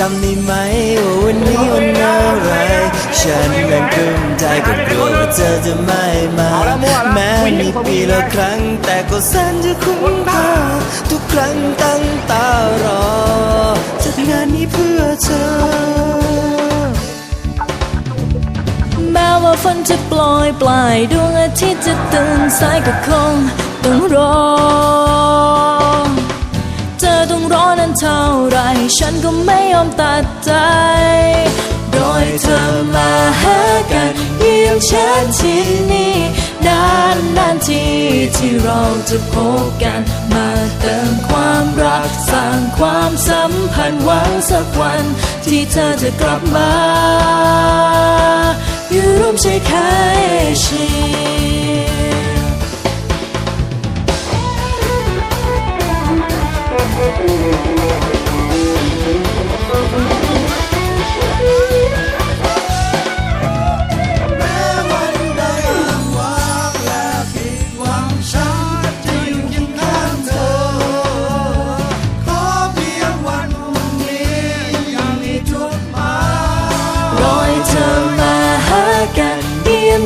จำได้ไหมว่าวันนี้วันอะไร ฉันนั้นกลุ้มใจก็กลัวว่าเธอจะไม่มา แม้มีปีละครั้ง แต่ก็แสนจะคุ้มค่าทุกครั้งตั้งตารอจัดงานนี้เพื่อเธอ แม้ว่าฝนจะปล่อยปลายดวงอาทิตย์จะตื่นสายก็คงต้องรอเธอต้องรอ นั้นเท่าไร ฉันก็ไม่ยอมตัดใจ โดยเธอมาหากันเยี่ยมฉันที่นี่นานนานทีที่เราจะพบกัน มาเติมความรักสร้างความสัมพันธ์หวังสักวัน ที่เธอจะกลับมาอยู่ร่วมใจแค่เชี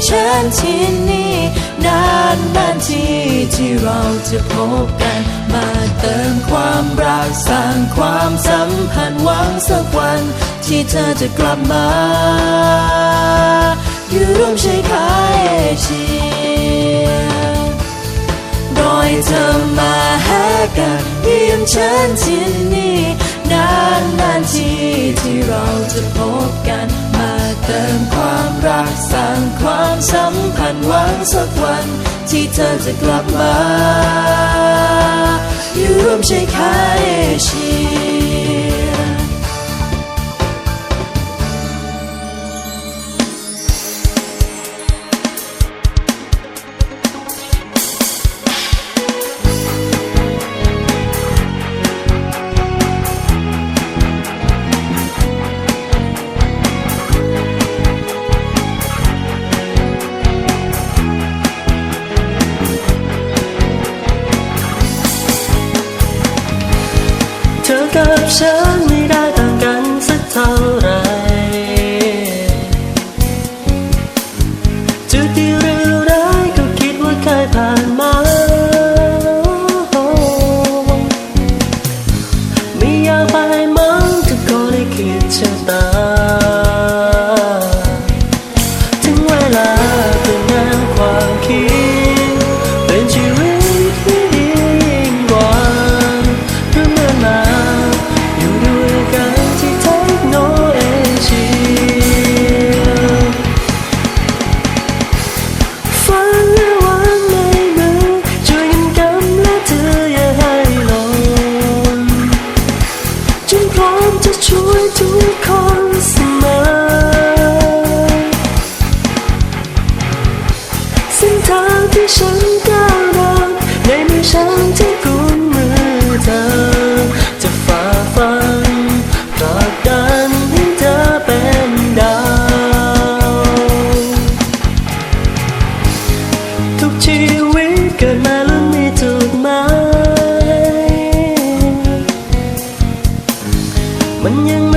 ฉันที่นี่นานนานทีที่เราจะพบกันมาเติม ความรักสร้างความสัมพันธ์หวังสักวัน ที่เธอจะกลับมา อยู่ร่วมใจคายเอเชียรอยเธอมาหากันเยี่ยมฉันที่นี่นานนานที่ที่เราจะพบกัน เติมความรักสร้างความสัมพันธ์หวังสักวัน ที่เธอจะกลับมา อยู่ร่วมใจคายชี ฉันไม่ได้ต่างกันสักเท่าไรจุดที่เร็วร้ายก็คิดว่าเคยผ่านมา ไม่อยากไปมั้งทุกคนได้คิดชะตา ถึงเวลาเพื่อนานความคิด มัน